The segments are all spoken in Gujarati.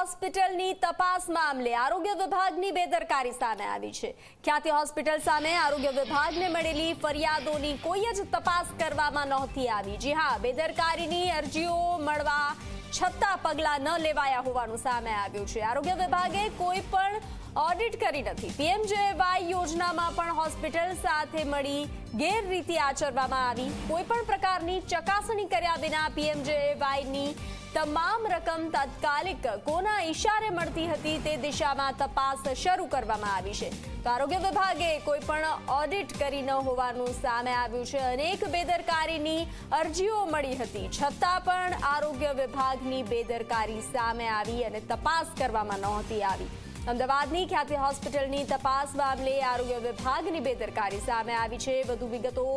હોસ્પિટલની તપાસ મામલે આરોગ્ય વિભાગની બેદરકારી સામે આવી છે. ખ્યાતિ હોસ્પિટલ સામે આરોગ્ય વિભાગને મળેલી ફરિયાદોની કોઈ જ તપાસ કરવામાં નહોતી આવી. જી હા, બેદરકારીની અરજીઓ મળવા છતાં પગલાં ન લેવાયા હોવાનું સામે આવ્યું છે. આરોગ્ય વિભાગે કોઈ પણ ઓડિટ કરી નથી. પીએમજેવાય યોજનામાં પણ હોસ્પિટલ સાથે મળી ગેરરીતિ આચરવામાં આવી. કોઈ પણ પ્રકારની ચકાસણી કર્યા વિના પીએમજેવાયની તમામ રકમ તાત્કાલિક કોના ઈશારે મળતી હતી તે દિશામાં તપાસ શરૂ કરવામાં આવી છે. તો આરોગ્ય વિભાગે કોઈ પણ ઓડિટ કરી ન હોવાનું સામે આવ્યું છે. અનેક બેદરકારીની અરજીઓ મળી હતી. છતાં પણ આરોગ્ય વિભાગની બેદરકારી સામે આવી અને તપાસ કરવામાં નહોતી આવી. અમદાવાદની ખ્યાતિ હોસ્પિટલની તપાસ મામલે આરોગ્ય વિભાગની બેદરકારી સામે આવી છે. વધુ વિગતો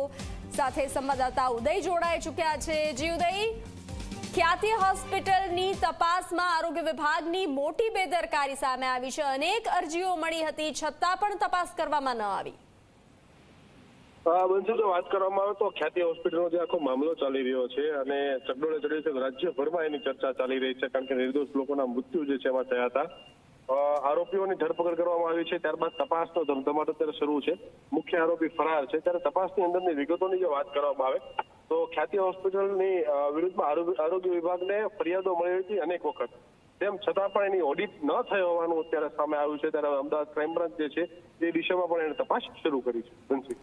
સાથે સંવાદદાતા ઉદય જોડાઈ ચૂક્યા છે. જી ઉદય. ખ્યાતિ હોસ્પિટલની તપાસમાં આરોગ્ય વિભાગની મોટી બેદરકારી સામે આવી છે. અનેક અરજીઓ મળી હતી, છતાં પણ તપાસ કરવામાં ન આવી. બંધુ જો વાત કરવામાં આવે તો ખ્યાતિ હોસ્પિટલનો જે આખો મામલો ચાલી રહ્યો છે અને ચગડોળે ચડ્યું છે રાજ્યભરમાં એની ચર્ચા ચાલી રહી છે, કારણ કે નિર્દોષ લોકોના મૃત્યુ જે છે એમાં થયા હતા. આરોપીઓની ધરપકડ કરવામાં આવી છે. ત્યારબાદ તપાસનો ધમધમાટ અત્યારે શરૂ છે. મુખ્ય આરોપી ફરાર છે. ત્યારે તપાસની અંદરની વિગતોની જો વાત કરવામાં આવે, તો ખ્યાતિ હોસ્પિટલની વિરુદ્ધમાં આરોગ્ય વિભાગને ફરિયાદો મળી હતી અનેક વખત. તેમ છતાં પણ એની ઓડિટ ન થઈ હોવાનું અત્યારે સામે આવ્યું છે. ત્યારે અમદાવાદ ક્રાઇમ બ્રાન્ચ જે છે, તે દિશામાં પણ એને તપાસ શરૂ કરી છે. બંસી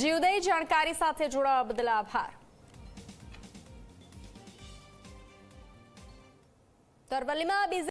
જી જાણકારી સાથે જોડાવા બદલ આભાર. તરવલ્લીમાં બીજી